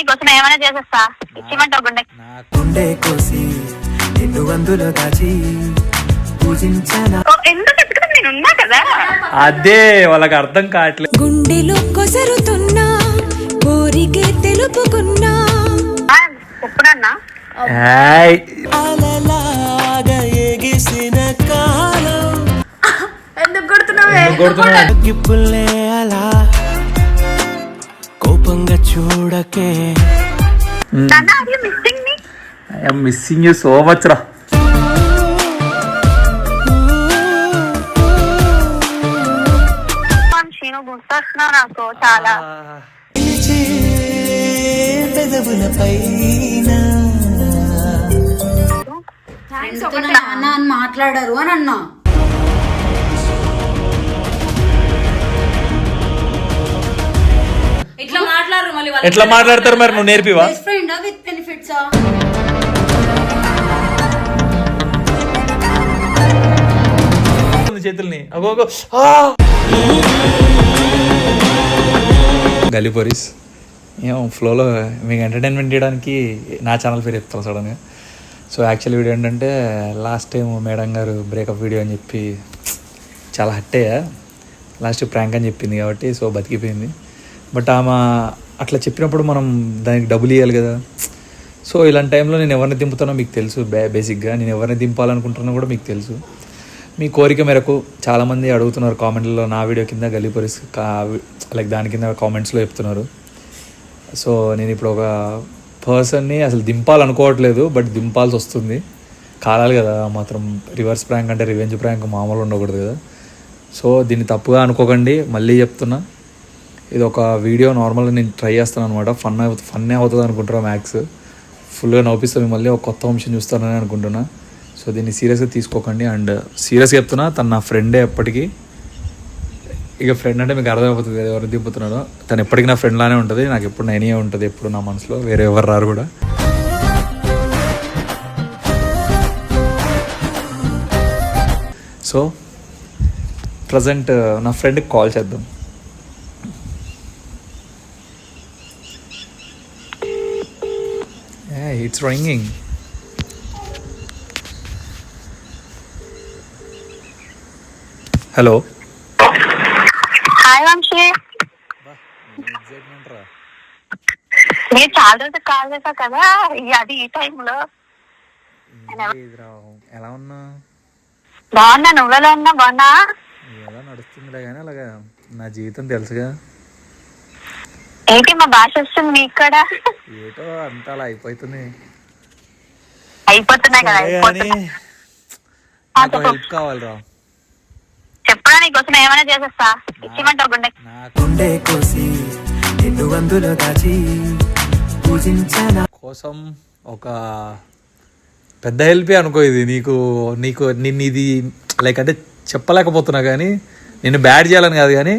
నీకోసం ఏమైనా చేసేస్తా. ఇచ్చిమంటావు గుండె. నా గుండె కోసి నిన్ను అందులో దాచి పూజించన? ఓ, ఎందుకు నేను ఉన్నా కదా. అదే వాళ్ళకి అర్థం కావట్లేదు. గుండెలో కొసరుతున్నా కోరికే తెలుపుకున్నా. ఆ, ఎప్పుడన్నా ఏయ్, అలలాగా ఎగిసిన కాలం. ఎందుకు కొడుతున్నావే? ఎందుకు కొడుతున్నావు? గిప్పులే అలా కోపంగా చూడకే. మిస్సింగ్ యూ సో మచ్ రా. నాకు చాలా. నాన్న అని మాట్లాడారు అని అన్నా. ఇట్లా మాట్లాడరు మళ్ళీ వాళ్ళు ఎట్లా మాట్లాడతారు మరి? నువ్వు నేర్పివా? బెస్ట్ ఫ్రెండ్ విత్ బెనిఫిట్స్ చేతుల్ని. అగోగో గలిపోరీస్ ఏం ఫ్లోలో మీకు ఎంటర్టైన్మెంట్ చేయడానికి నా ఛానల్ పేరు చెప్తాను సడన్గా సో యాక్చువల్ వీడియో ఏంటంటే లాస్ట్ టైం మేడం గారు బ్రేకప్ వీడియో అని చెప్పి చాలా హట్ అయ్యా. లాస్ట్ ప్రాంక్ అని చెప్పింది కాబట్టి సో బతికిపోయింది. బట్ ఆమె అట్లా చెప్పినప్పుడు మనం దానికి డబ్బులు ఇవ్వాలి కదా. సో ఇలాంటి టైంలో నేను ఎవరిని దింపుతానో మీకు తెలుసు. బే బేసిక్గా నేను ఎవరిని దింపాలనుకుంటున్నా కూడా మీకు తెలుసు. మీ కోరిక మేరకు చాలామంది అడుగుతున్నారు కామెంట్లో నా వీడియో కింద గలీపరిస్ కా లైక్ దాని కింద కామెంట్స్లో చెప్తున్నారు. సో నేను ఇప్పుడు ఒక పర్సన్ని అసలు దింపాలనుకోవట్లేదు బట్ దింపాల్సి వస్తుంది. కాలాలి కదా మాత్రం రివర్స్ ప్రాంక్ అంటే రివెంజ్ ప్రాంక్ మామూలు ఉండకూడదు కదా. సో దీన్ని తప్పుగా అనుకోకండి. మళ్ళీ చెప్తున్నా. ఇది ఒక వీడియో నార్మల్గా నేను ట్రై చేస్తాను అనమాట ఫన్ అవుతుంది ఫన్నే అవుతుంది అనుకుంటున్నా మ్యాథ్స్ ఫుల్గా నవ్విస్తాను మళ్ళీ ఒక కొత్త అంశం చూస్తానని అనుకుంటున్నా. సో దీన్ని సీరియస్గా తీసుకోకండి. అండ్ సీరియస్గా చెప్తున్నా తను నా ఫ్రెండే ఎప్పటికీ. ఇక ఫ్రెండ్ అంటే మీకు అర్థమైపోతుంది కదా ఎవరు దింపుతున్నాడో. తను ఎప్పటికీ నా ఫ్రెండ్ లానే ఉంటుంది. నాకు ఎప్పుడు నేనే ఉంటుంది ఎప్పుడు నా మనసులో. వేరే ఎవరు రారు కూడా. సో ప్రజెంట్ నా ఫ్రెండ్కి కాల్ చేద్దాం. It's ringing hello hi Vamsi మీరు చాలా రోజులు కాల్ చేశా కదా అది ఈ టైంలో ఎలా ఉన్నా? బాగున్నా నువ్వెలా ఉన్నా? బాగున్నా? ఎలా నడుస్తుందిలే కానీ అలాగా. నా జీవితం తెలుసుగా. ఏంటి మా భాష వస్తుంది మీకు కూడా ఏటో అంతా అలా అయిపోతుంది. అయిపోతున్నాయి కదా నాకు హెల్ప్ కావాలిరా. నీకోసం ఏమైనా చేసేస్తా. ఇచ్చిమంటావు గుండె. నాకు గుండె కోసి నిన్ను అందులో దాచి పూజించన కోసం ఒక పెద్ద హెల్పే అనుకో ఇది. నీకు నీకు నిన్ను ఇది లైక్ అంటే చెప్పలేకపోతున్నా కానీ నిన్ను బ్యాడ్ చేయాలని కాదు కానీ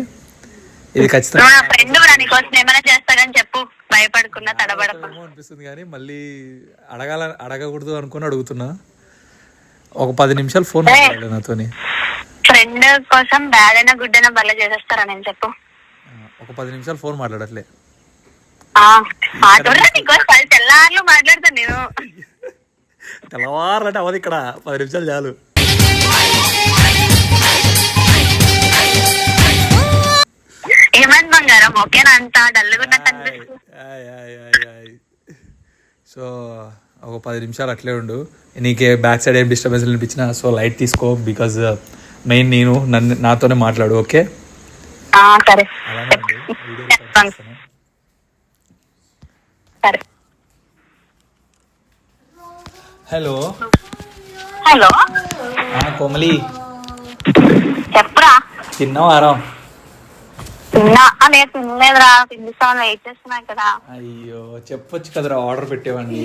ఇది ఖచ్చితంగా నీకోసం ఏమైనా చేస్తాడని చెప్పు భయపడకుండా తడబడకు. ఏమో అనిపిస్తుంది కానీ మళ్ళీ అడగాల అడగకూడదు అనుకుని అడుగుతున్నా. ఒక పది నిమిషాలు ఫోన్ మాట్లాడాలి నాతోని. ఫ్రెండ్ కోసం బ్యాడ్ అయినా గుడ్ అయినా బల్ల చేసేస్తారా నేను చెప్పు. ఒక పది నిమిషాలు ఫోన్ మాట్లాడట్లే. తెల్లార్లు మాట్లాడతాను నేను. తెల్లవారులంటే అవదు ఇక్కడ. పది నిమిషాలు చాలు. ఏమైంది బంగారం? ఓకేనా? అంత అనిపిస్తుంది. సో ఒక పది నిమిషాలు అట్లే ఉండు. నీకే బ్యాక్ సైడ్ ఏం డిస్టర్బెన్స్ అనిపించినా సో లైట్ తీసుకో బికాజ్ మెయిన్ నేను నన్ను నాతోనే మాట్లాడు ఓకే? సరే. హలో. హలో. కోమలి. చెప్పురా. తిన్నా. నేను తినలేదురా. తిండిస్తాను వెయిట్ చేస్తున్నా ఇక్కడ. అయ్యో చెప్పొచ్చు కదరా ఆర్డర్ పెట్టేవాడిని.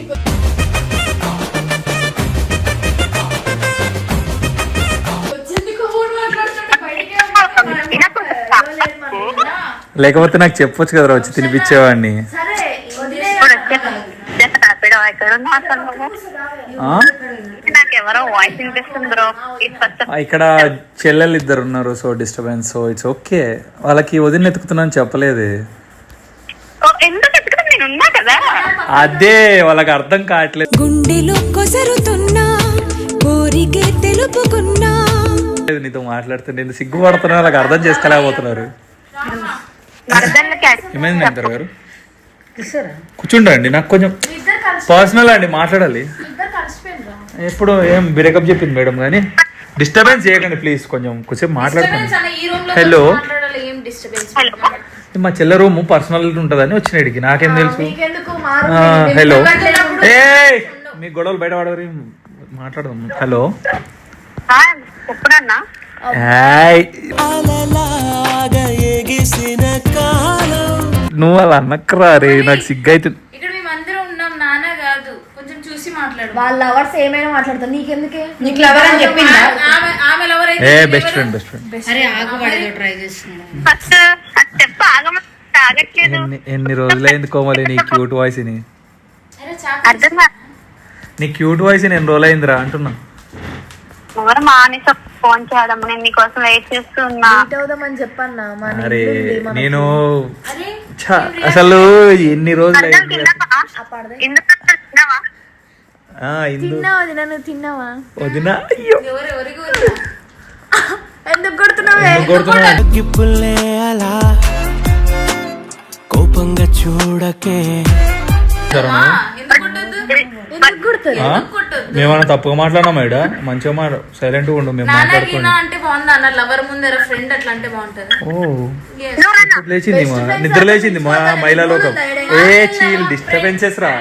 లేకపోతే నాకు చెప్పొచ్చు కదరా వచ్చి తినిపించేవాడిని. ఇప్పుడు ఎక్కడ ఉన్నా అసలు నువ్వు? ఆ? నాకు ఎవరో వాయిస్ వినిపిస్తుంది బ్రో. తీసుకొస్తా ఆ, ఇక్కడ చెల్లెలు ఇద్దరు ఉన్నారు so disturbance so it's okay వాళ్ళకి వదిన ఎత్తుకుతున్నాను చెప్పలేదు. ఓ, ఎందుకు ఎత్తుకున్నా? నేను ఉన్నా కదా. అదే వాళ్ళకి అర్థం కావట్లేదు. గుండెలో కొసరుతున్నా కోరికే తెలుపుకున్నా. నీతో మాట్లాడుతుంటే ఎందుకు సిగ్గుపడుతున్నా వాళ్ళకి అర్థం చేసుకోలేకపోతున్నారు. ఏమైంది ఇద్దరు గారు? కూర్చుండండి నాకు కొంచెం పర్సనల్ అండి మాట్లాడాలి. ఎప్పుడు ఏం బ్రేకప్ చెప్పింది మేడం కానీ డిస్టర్బెన్స్ చేయకండి ప్లీజ్ కొంచెం కొంచెం మాట్లాడుకోండి హలో మా చెల్లె రూమ్ పర్సనల్ ఉంటుందని వచ్చిన ఇడికి నాకేం తెలుసు? హలో ఏ మీ గొడవలు బయట పడవరి మాట్లాడదాం. హలో నువ్వు అలా అనక్కరా రే నాకు సిగ్గైతుంది. ఇక్కడ మేమందరం ఉన్నాం నాన్న కాదు కొంచెం చూసి మాట్లాడు. వాళ్ళ లవర్స్ ఏమైనా మాట్లాడతారు? నీకెందుకే? నీకు లవర్ అని చెప్పిందా? ఆమె ఆమె లవర్ అయితే ఏ బెస్ట్ ఫ్రెండ్ బెస్ట్ ఫ్రెండ్ అరే ట్రై చేస్తున్నాడు ఫస్ట్ అది చెప్పు ఆగమ ఆగట్లేదు. ఎన్ని రోజులైంది కోమలి నీ క్యూట్ వాయిస్ని? అర్థం. నీ క్యూట్ వాయిస్ ఎన్ని రోజులైందిరా అంటున్నా. ఎవరు మానేస ఫోన్ చేయడం? నేను నీకోసం వెయిట్ చేస్తున్నా. మీట్ అవుదామని చెప్పన్నా. మా అరే నేను అసలు ఎన్ని రోజులైంది? తిన్నావా వదినా అయ్యో. ఎందుకు కొడుతున్నావే? ఎందుకు కొడుతున్నావు? గిప్పులే అలా కోపంగా చూడకే? మేమన్నా తప్పుగా మాట్లాడినా మేడ మంచిగా మాట సైలెంట్ ఉండు మేము మాట్లాడుకోండి గీనా అంటే బాగుంది అన్న? లవర్ ముందర ఫ్రెండ్ అట్లా అంటే బాగుంటది? ఓ. ఇప్పుడు లేచింది మా నిద్ర లేచింది మా మహిళా లోకం. ఏ చీల్ డిస్టర్బెన్సెస్ రా.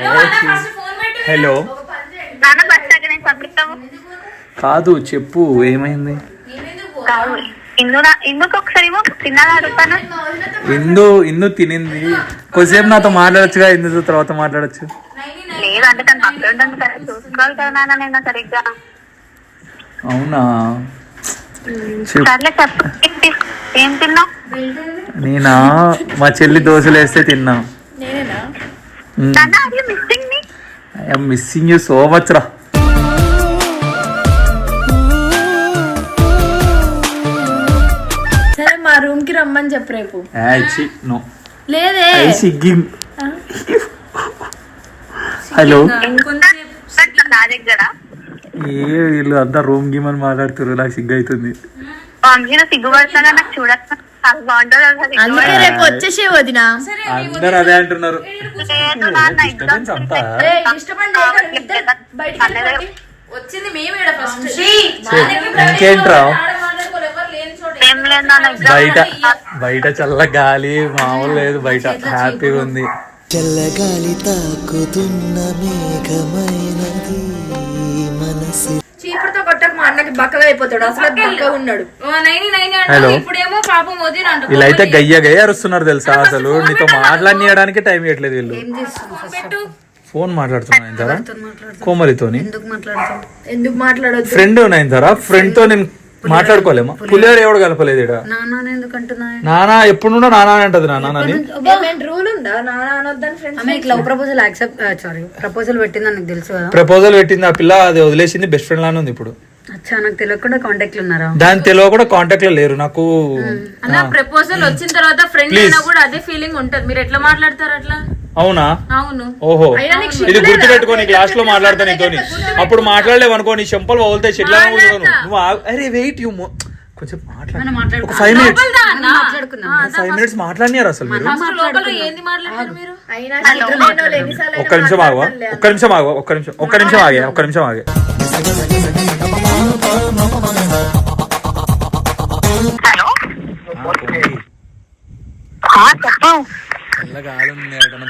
హలో కాదు చెప్పు ఏమైంది? కాదు ఇందు ఇందు తినింది. కొద్దిసేపు నాతో మాట్లాడొచ్చుగా ఇందు తర్వాత మాట్లాడొచ్చు. అవునా? నేనా? మా చెల్లి దోశలు వేస్తే తిన్నా నాన్న అది మిస్సింగ్ని I'm missing you so much రా. సరే మా రూమ్కి రమ్మని చెప్పు రేపు. నో లేదే. ఐ సిగ్గింగ్ హలో ఏ వీళ్ళు అంతా రూమ్ గేమ్ అని మాట్లాడుతున్నారు నాకు సిగ్గు అవుతుంది. సిగ్గుపడుతున్నా నాకు చూడక చాలా బాగుంటుంది అసలు అందుకే రేపు వచ్చేసే వదినా. అందరు అదే అంటున్నారు. లేదు నాన్న డిస్టర్బెన్స్ అంతా వచ్చింది మేము ఇక్కడ ఫస్ట్ ఇంకేంట్రా? ఏం లేదు నాన్న బయట బయట చల్ల గాలి మామూలు లేదు బయట హ్యాపీగా ఉంది. చల్లగాలి తాకుతున్న మేఘమైనది మనసు కొట్టక మా అన్నకి బక్కగా అయిపోతాడు. అసలు బక్కగా ఉన్నాడు. నైని నైని. అంటే ఇప్పుడేమో పాపం వదిన అంట వీళ్ళైతే అయితే గయ్య గయ్య అరుస్తున్నారు తెలుసా అసలు? నీతో మాట్లాడనీయడానికి టైం ఇవ్వట్లేదు వీళ్ళు. పెట్టు. ఫోన్ మాట్లాడుతున్నా ఇంతరా కోమలితోని? ఎందుకు మాట్లాడొద్దు? ఫ్రెండ్ ఇంతరా ఫ్రెండ్తో నేను మాట్లాడుకోలేమా? పులిహోర. ఎవడు కలపలేదు ఎందుకంటున్నా నానా ఎప్పుడు నుండో నానా అని అంటది నానా అని రూల్ ఉందా? నాన్న అనొద్దని ఫ్రెండ్స్ ఆమె love proposal accept sorry proposal పెట్టిందని నాకు తెలుసు కదా. ప్రపోజల్ పెట్టింది ఆ పిల్ల అది వదిలేసింది బెస్ట్ ఫ్రెండ్ లానే ఉంది ఇప్పుడు. దాని తెలియ కూడా కాంటాక్ట్లో లేరు. నాకు ప్రపోజల్ వచ్చిన తర్వాత ఫ్రెండ్ అయినా కూడా అదే ఫీలింగ్ ఉంటది. మీరు ఎట్లా మాట్లాడతారు అట్లా? అవునా? అవును. ఓహో. ఇది గుర్తుపెట్టుకో నీకు లాస్ట్లో మాట్లాడతా నీతోని. అప్పుడు మాట్లాడలేవు అనుకో నీ చెంపలు వదులుతాయి చెట్ల నువ్వు. అరే వెయిట్ యూ కొంచెం మాట్లాడు. ఒక ఫైవ్ మినిట్స్ ఫైవ్ మినిట్స్ మాట్లాడినారు అసలు మీరు. ఒక్క నిమిషం ఆగవా ఒక్క నిమిషం ఆగవా ఒక్క నిమిషం ఒక్క నిమిషం. ఆగే. ఒక్క నిమిషం ఆగే.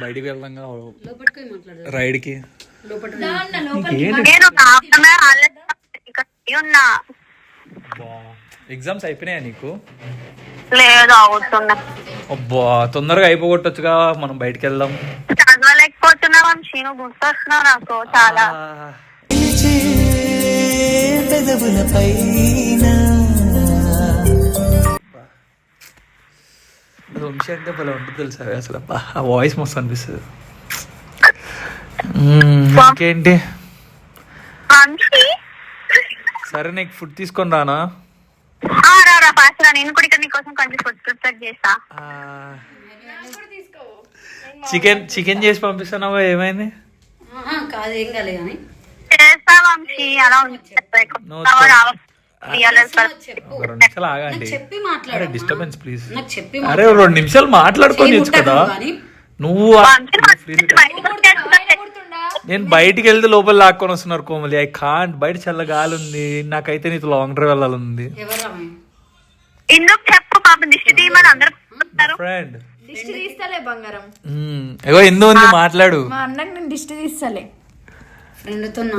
బయటికి వెళ్దాం రైడ్కి నేను ఉన్నా. ఎగ్జామ్స్ అయిపోయినాయా నీకు? లేదు అవుతున్నా అబ్బా తొందరగా అయిపోగొట్టొచ్చుగా. మనం బయటికి వెళ్దాం చదవలేకపోతున్నా వంశీ నువ్వు గుర్తొస్తున్నావు నాకు చాలా. వంశీ అంటే భలే ఉంటుంది తెలుసా అసలు. అబ్బా, ఆ వాయిస్ మస్తు అనిపిస్తుంది. ఇంకేంటి? సరే నీకు ఫుడ్ తీసుకొని రానా? ఆ, రా రా ఫాస్ట్ రా. నేను కూడా ఇక్కడ నీకోసం కొంచెం ఫుడ్ ప్రిపేర్ చేస్తా. చికెన్ చికెన్ చేసి పంపిస్తున్నావా? ఏమైంది? ఆహా, కాదు ఏం కాలే కానీ. చేస్తా వంశీ. అలా ఉంది. No, రావ- stop. రావ- తీయాలి సార్. చెప్పు ఒక రెండు నిమిషాలు ఆగండి నాకు చెప్పి అరే మాట్లాడు డిస్టర్బెన్స్ ప్లీజ్ నాకు చెప్పి అరే రెండు నిమిషాలు మాట్లాడుకొని కదా. కానీ. నువ్వు ఆ-. నేను బయటికి వెళ్తే లోపల లాక్కొని వస్తున్నారు కోమలి. ఐ కాంట్ బయట చల్ల గాలి ఉంది నాకైతే నీతో లాంగ్ డ్రైవ్ వెళ్ళాలంది? ఎందుకు చెప్పు పాప దిష్టి తీయమని అందరు చెప్తారు ఫ్రెండ్ దిష్టి తీస్తలే బంగారం. ఏగో ఎందు ఉంది? మాట్లాడు. మా అన్నకి నేను దిష్టి తీస్తలే.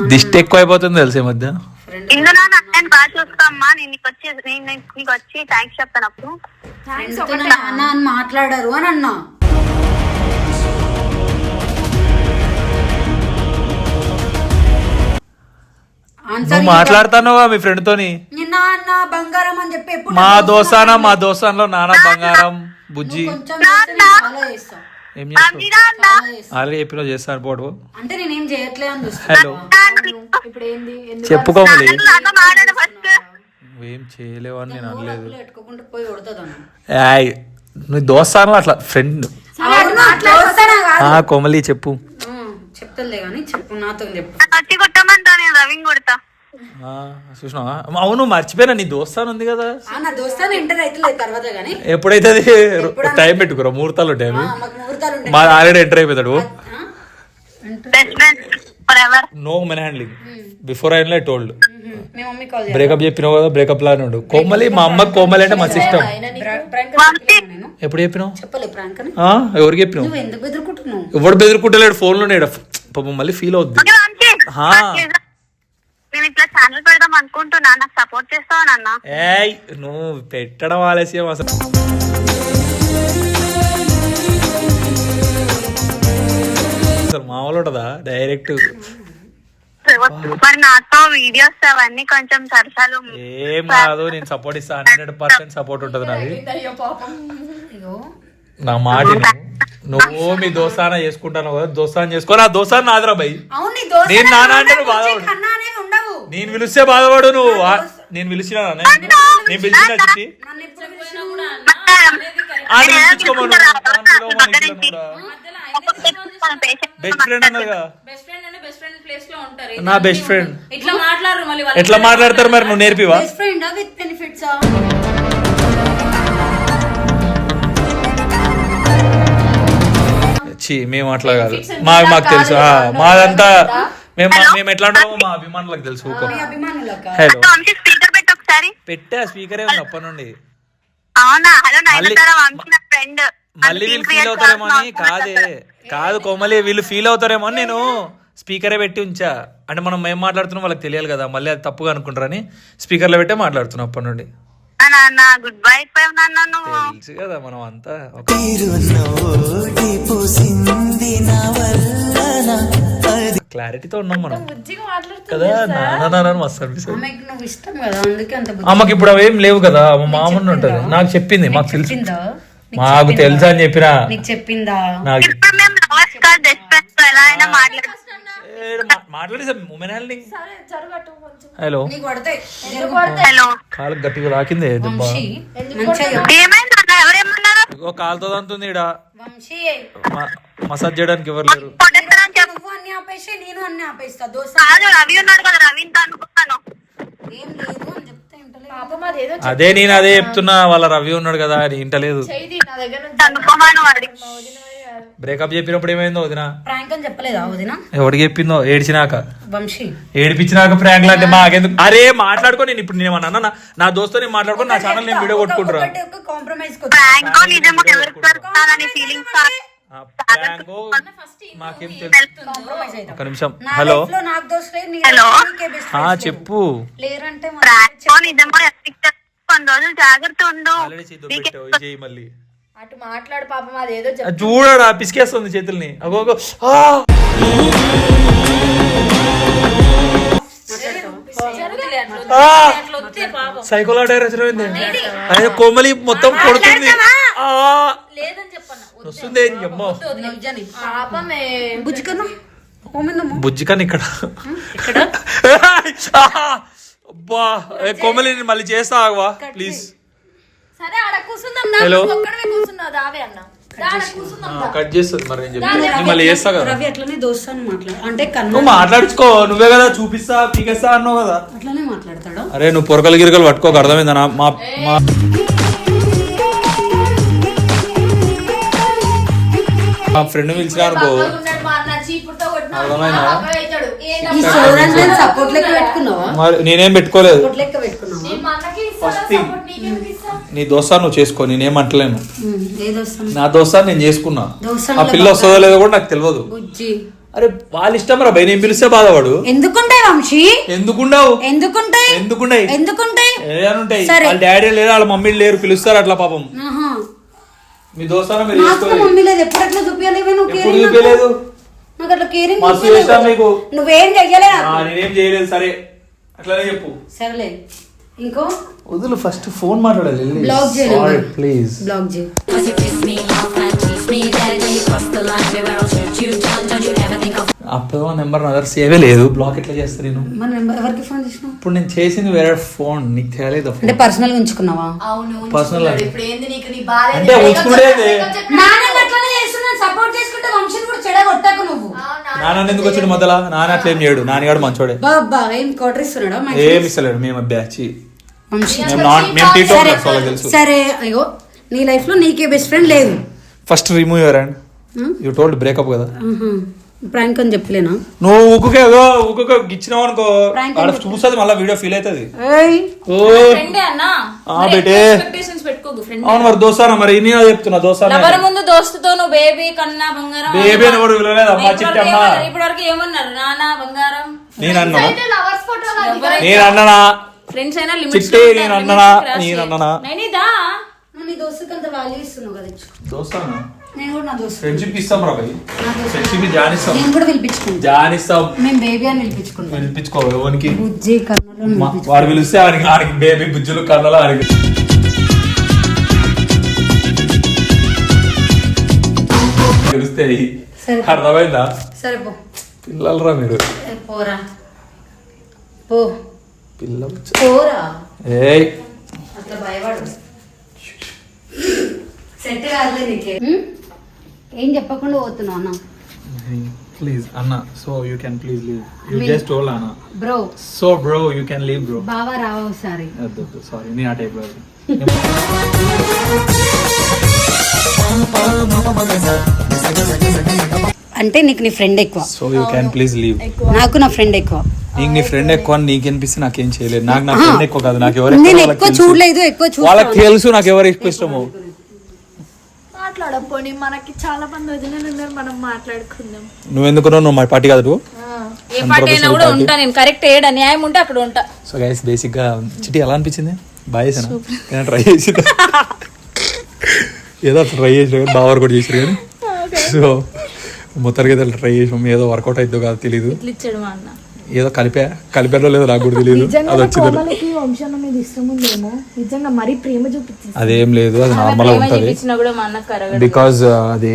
దిష్టి ఎక్కువ అయిపోతుంది తెలిసే మధ్య? ఫ్రెండ్ ఇందులో నేను బాగా చూస్తామ్మా నేను నీకు వచ్చి నేను నీకు- వచ్చి థ్యాంక్స్ చెప్తాను అప్పుడు. అని మాట్లాడారు అని అన్నా. నువ్వు మీ ఫ్రెండ్ తోని. నిన్న అన్న బంగారం అని చెప్పి ఎప్పుడు మా దోసాన మా దోసాన్లో నాన్న బంగారం బుజ్జి. కొంచెం చేస్తే నేను చాలా చేస్తా. ఏం చేస్తావు? మంచిదా అన్నా? చాలా చేస్తా. ఆల్రెడీ చెప్పిన చేస్తాను పోడు అంటే నేనేం చేయట్లే అని చూస్తా హలో ఇప్పుడు ఏంది? ఎందుకు చెప్పు కోమలి నాతో మాట్లాడు ఫస్ట్ నువ్వేం చేయలేవు అని నేను అనలేదు. డబ్బులు పెట్టుకోకుండా పోయి కొడుతుందన్న ఏయ్, నువ్వు దోస్తాను అట్లా ఫ్రెండ్ ఆ కోమలి చెప్పు. చెప్తలే కానీ చెప్పు నాతో చెప్పు. కొడతా? చూసినావా? అవును మర్చిపోయినా నీ దోస్తాను ఉంది కదా. ఆ, నా దోస్తాను ఇంటర్ అవుతలేదు తర్వాత కానీ ఎప్పుడైతే అది టైం పెట్టుకురా ముహూర్తాలు ఉంటాయి అవి. మా ఆల్రెడీ ఎంటర్ అయిపోతాడు. ఆ? Best friend forever no men handling before I lie told breakup చెప్పినావు కదా బ్రేకప్ లానే ఉండు. కోమలి మా అమ్మకి కోమలి అంటే మంచి ఇష్టం ప్రాంక్ నేను? ఎప్పుడు చెప్పినావు? ఎవరికి చెప్పినావు? నువ్వు ఎందుకు బెదురుకుంటున్నావు? ఎవడు బెదిరుకుంటలేడు ఫోన్లోనే పాపం మళ్ళీ ఫీల్ అవుద్ది. నేను ఇట్లా ఛానల్ పెడదాం అనుకుంటున్నా. నాకు సపోర్ట్ చేస్తావా నాన్న? ఏయ్ నువ్వు పెట్టడం ఆలస్యం అసలు. అసలు మామూలు ఉంటుందా? డైరెక్ట్ మరి నాతో వీడియోస్ అవన్నీ కొంచెం సరసాలు. ఏం కాదు నేను సపోర్ట్ ఇస్తా. హండ్రెడ్ పర్సెంట్ సపోర్ట్ ఉంటుంది నాది. నా మాట. నువ్వు మీ దోస్తాన చేసుకుంటాను కదా దోస్తాన్ చేసుకో. నా దోస్తాన్ నాదిరా భయ్. నేను నాన్న అంటే నువ్వు బాధపడు. నేను పిలిస్తే బాధపడు నువ్వు. నేను పిలిచిన నేను? పిలిచిన చిట్టి? పిలిపించుకోమను బెస్ట్ ఫ్రెండ్ అన్నదిగా. బెస్ట్ ఫ్రెండ్ అంటే బెస్ట్ ఫ్రెండ్ ప్లేస్లో ఉంటారు. నా బెస్ట్ ఫ్రెండ్ ఇట్లా మాట్లాడరు మళ్ళీ వాళ్ళు ఎట్లా మాట్లాడతారు మరి నువ్వు నేర్పివా? బెస్ట్ ఫ్రెండ్ విత్ బెనిఫిట్స్ చి మేము అట్లా కాదు. మా మాకు తెలుసు. ఆ, మాదంతా మేము మేము ఎట్లా ఉంటామో మా అభిమానులకు తెలుసు హలో. పెట్టి స్పీకరే ఉంది అప్పటి నుండి. మళ్ళీ వీళ్ళు ఫీల్ అవుతారేమో అని కాదే. కాదు కోమలి వీళ్ళు ఫీల్ అవుతారేమో అని నేను స్పీకరే పెట్టి ఉంచా. అంటే మనం ఏం మాట్లాడుతున్నాం వాళ్ళకి తెలియాలి కదా మళ్ళీ అది తప్పుగా అనుకుంటారని స్పీకర్లో పెట్టే మాట్లాడుతున్నాం అప్పటి నుండి. నాన్న గుడ్ బై అయిపోయావు నాన్న నువ్వు. తెలుసు కదా మనం అంతా. ఒక క్లారిటీతో ఉన్నాం మనం. కదా నాన్న నాన్న అని మస్తు అనిపిస్తుంది. ఆమెకు నువ్వు ఇష్టం కదా అందుకే అంత బుద్ధి ఆమెకి ఇప్పుడు అవేం లేవు కదా మా మామూలు ఉంటది. నాకు చెప్పింది మాకు తెలుసు. చెప్పిందా? మాకు తెలుసా అని చెప్పిన. నీకు చెప్పిందా? నాకు ఇప్పుడు మేము లవర్స్ కాదు బెస్ట్ ఫ్రెండ్స్ ఎలా అయినా మాట్లాడు మాట్లాడి ఉమెన్ హలో. కాలు గట్టిగా ఇగో కాలుతో మసాజ్ చేయడానికి ఎవరు లేరు. నేను అన్ని ఆపేస్తా. దోశ. రవి ఉన్నాడు కదా రవితో అనుకున్నాను ఏం లేదు అని చెప్తే ఇంటలేదు పాపం అది ఏదో అదే నేను అదే చెప్తున్నా వాళ్ళ రవి ఉన్నాడు కదా అని ఇంటలేదు బ్రేకప్ చెప్పినప్పుడు ఏమైందో వదిన? ప్రాంక్ అని చెప్పలేదా వదిన? ఎవరికి చెప్పిందో? ఏడ్చినాక? వంశీ. ఏడిపించినాక ప్రాంక్ అంటే మాకెందుకు? అరే మాట్లాడుకో నేను ఇప్పుడు నేను అన్నా? నా దోస్తో నేను మాట్లాడుకో నా ఛానల్ నేను వీడియో కొట్టుకుంటురా ఒక నిమిషం. హలో? హలో? చెప్పు. లేరంటే జాగ్రత్త ఉండు. అటు మాట్లాడు పాపం అది ఏదో అది చూడడా పిసికేస్తుంది చేతుల్ని. అగో అగో. ఆ! ఆ! సైకోలా అయింది అదే కోమలి మొత్తం కొడుతుంది. వస్తుంది అమ్మో? పాపమే. బుజ్జికన్నా? బుజ్జికన్ ఇక్కడ! అబ్బా! కోమలి మళ్ళీ చేస్తా ఆగవా? ప్లీజ్. సరే ఆడ కూర్చుందాం నా Hello? ఒక్కడమే కూర్చున్నావు. దావే అన్న. కట్ చేస్తుంది మరి నేను చెప్పి మళ్ళీ చేస్తా కదా. రవి అట్లనే దోస్తాను మాట్లాడు. అంటే కన్నా నువ్వు మాట్లాడించుకో. నువ్వే కదా చూపిస్తా పీకేస్తా అన్నావు కదా. అట్లనే మాట్లాడతాడు? అరే నువ్వు పొరకలు గిరకలు పట్టుకోక అర్థమైందా? మా మా మా ఫ్రెండ్ పిలిచినా అనుకో. అర్థమైందా? ఈ సోరాన్ని నేను సపోర్ట్ లెక్క పెట్టుకున్నావా? మరి నేనేం పెట్టుకోలేదు. సపోర్ట్ లెక్క పెట్టుకున్నావా? First thing. నీ దోస్తా నువ్వు చేసుకో నేనేం అంటలేను ఉమ్, ఏ దోస్తాను నా దోస్తా నేను చేసుకున్నా. ఆ పిల్ల వస్తుందో లేదో కూడా నాకు తెలియదు. అరే వాళ్ళ ఇష్టం రా భయ నేను పిలిస్తే బాధపడు. ఎందుకుంటాయి వంశీ? ఎందుకుండవు? ఎందుకుంటాయి? ఎందుకుంటాయి? ఏమనుంటాయి సరే. వాళ్ళ డాడీ లేరు వాళ్ళ మమ్మీ లేరు పిలుస్తారు అట్లా పాపం. మీ దోస్తాన మీరు మమ్మీ లేదు ఎప్పుడు అట్లా ఎప్పుడు చూపించలేదు నాకు? అట్లా కేరింగ్ మస్తు చూపించలేదు. చేశాను నీకు. నువ్వేం నాకు నేనేం చేయలేదు సరే. అట్లానే చెప్పు. సరేలే. ఇంకో? వదులు ఫస్ట్ ఫోన్ మాట్లాడాలి బ్లాక్ ప్లీజ్ బ్లాక్ చేయి. అప్పుడు నెంబర్ నా దగ్గర సేవే లేదు. బ్లాక్ ఎట్లా చేస్తా నేను? మన నెంబర్ ఎవరికి ఫోన్ చేసినావు? ఇప్పుడు నేను చేసింది వేరే ఫోన్ నీకు తెలియదు అంటే పర్సనల్గా ఉంచుకున్నావా? పర్సనల్ ఇప్పుడు ఏంది నీకు నీ బాధ అంటే ఉంచుకునేది. నాన్న అట్లనే చేస్తున్నాను సపోర్ట్ చేసుకుంటే వంశీని కూడా చెడ కొట్టాకు నువ్వు. నాన్న ఎందుకు వచ్చాడు మొదల? నాన్న అట్లా ఏం చేయడు. నాన్నగాడు మంచోడే. బాబా ఏం క్వార్టర్ ఇస్తున్నాడా మా ఏం ఇస్తలేడు. మేము బ్యాచ్. వంశీ. సరే వాళ్ళకి తెలుసు. సరే అయ్యో నీ లైఫ్లో నీకే బెస్ట్ ఫ్రెండ్ లేదు. First remove your and you told breakup కదా. ప్రాంక్ అని చెప్పలేనా? నువ్వు ఊకుకే ఏదో ఊకుకే గిచ్చినావు అనుకో. ఆడ చూస్తుంది మళ్ళీ వీడియో ఫీల్ అవుతుంది. ఏయ్. ఓ. ఫ్రెండే అన్నా. ఆ, బేటే. ఎక్స్పెక్టేషన్స్ పెట్టుకోకు ఫ్రెండ్ అవును మరి దోస్తానా మరి? నేను చెప్తున్నా దోస్తానా ఎవరి ముందు దోస్తుతో నువ్వు బేబీ కన్నా బంగారం బేబీ అని ఎవరు పిలవలేదు? అమ్మా చిట్టి అమ్మ. ఇప్పటి వరకు ఏమన్నారు? నానా బంగారం? నేను అన్నా నేను అన్ననా ఫ్రెండ్స్ అయినా లిమిట్స్ చిట్టి నేను అన్ననా నేను అన్ననా? నేనిదా? నువ్వు నీ దోస్తుకి అంత వాల్యూ ఇస్తున్నావు కదా ఇచ్చుకో. దోస్తానా? నేను కూడా నా దోస్తు ఫ్రెండ్షిప్ ఇస్తాం రా భయ్. ఫ్రెండ్షిప్ జానిస్తాం. నేను కూడా పిలిపించుకుంటా. జానిస్తాం. మేము బేబీ అని పిలిపించుకుంటాం. పిలిపించుకో ఎవరికి? బుజ్జి వాడు పిలిస్తే ఆయనకి ఆయనకి బేబీ బుజ్జులు కళ్ళలో ఆయనకి పిలుస్తాయి. అర్థమైందా? సరే పో. పిల్లలరా మీరు? పోరా. పో. పిల్లలు పోరా? ఏయ్. అట్లా భయపడు. సెట్ కాదులే నీకే. ఉం? ఏం చెప్పకుండా పోతున్నావు అన్న? ప్లీజ్ అన్న so you can please leave you just told అన్న. Bro so bro you can leave bro బావా రావా ఒకసారి. సారీ నేను ఆ టైప్ అంటే నీకు నీ ఫ్రెండ్ ఎక్కువ. So you can please leave నాకు నా ఫ్రెండ్ ఎక్కువ. నీకు నీ ఫ్రెండ్ ఎక్కువ అని నీకు అనిపిస్తే నాకేం చేయలేదు. నాకు నా. ఫ్రెండ్ ఎక్కువ కాదు నాకు ఎవరు నేను ఎక్కువ తెలుసు. చూడలేదు ఎక్కువ వాళ్ళకి తెలుసు నాకు ఎవరు ఎక్కువ ఇష్టమో. మాట్లాడపోని మనకి చాలా మంది వదిలేలు ఉన్నారు మనం మాట్లాడుకుందాం. నువ్వు ఎందుకున్నావు నువ్వు మా పార్టీ కాదు నువ్వు? ఏ పార్టీ అయినా కూడా ఉంటా నేను కరెక్ట్ ఏడా న్యాయం ఉంటే అక్కడ ఉంటా. సో గైస్ బేసిక్గా చిటి ఎలా అనిపించింది? బాగా ట్రై చేసి ఏదో ట్రై చేసిన కానీ బాగా వర్కౌట్ చేసారు కానీ. సో మొత్తానికి ఏదో ట్రై చేసాం ఏదో వర్కౌట్ అవుతుందో కాదు తెలియదు ఇట్లా ఇచ్చాడు మా అన్న? ఏదో కలిపా కలిపారో లేదో నాకు కూడా తెలియదు అది వచ్చింది. కోమలకి వంశంలో మీద ఇష్టం ఉందేమో. నిజంగా మరీ ప్రేమ చూపించింది అదేం లేదు అది నార్మల్ ఉంటుంది. చూపించినా కూడా మా అన్న కరగడు. బికాజ్ అది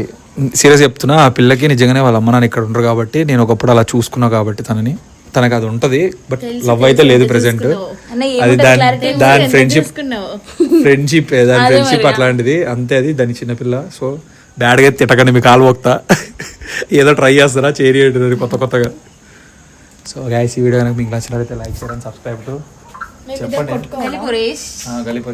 సీరియస్ చెప్తున్నా ఆ పిల్లకి నిజంగానే వాళ్ళ అమ్మ నాన్న ఇక్కడ ఉండరు కాబట్టి నేను ఒకప్పుడు అలా చూసుకున్నా కాబట్టి తనని. తనకు అది ఉంటది బట్ లవ్ అయితే లేదు ప్రెసెంట్ అన్న అది దాని దాని ఫ్రెండ్షిప్ ఫ్రెండ్షిప్ దాని ఫ్రెండ్షిప్ అట్లాంటిది. అంతే అది దాని చిన్నపిల్ల సో బ్యాడ్గా తిట్టకండి మీ కాలు పోక్తా. ఏదో ట్రై చేస్తారా చేరి కొత్త కొత్తగా. సో గైస్ ఈ వీడియో కనుక మీకు నచ్చినట్లయితే లైక్ చేయండి సబ్స్క్రైబ్ టు చెప్పండి. పురేష్. కలిపి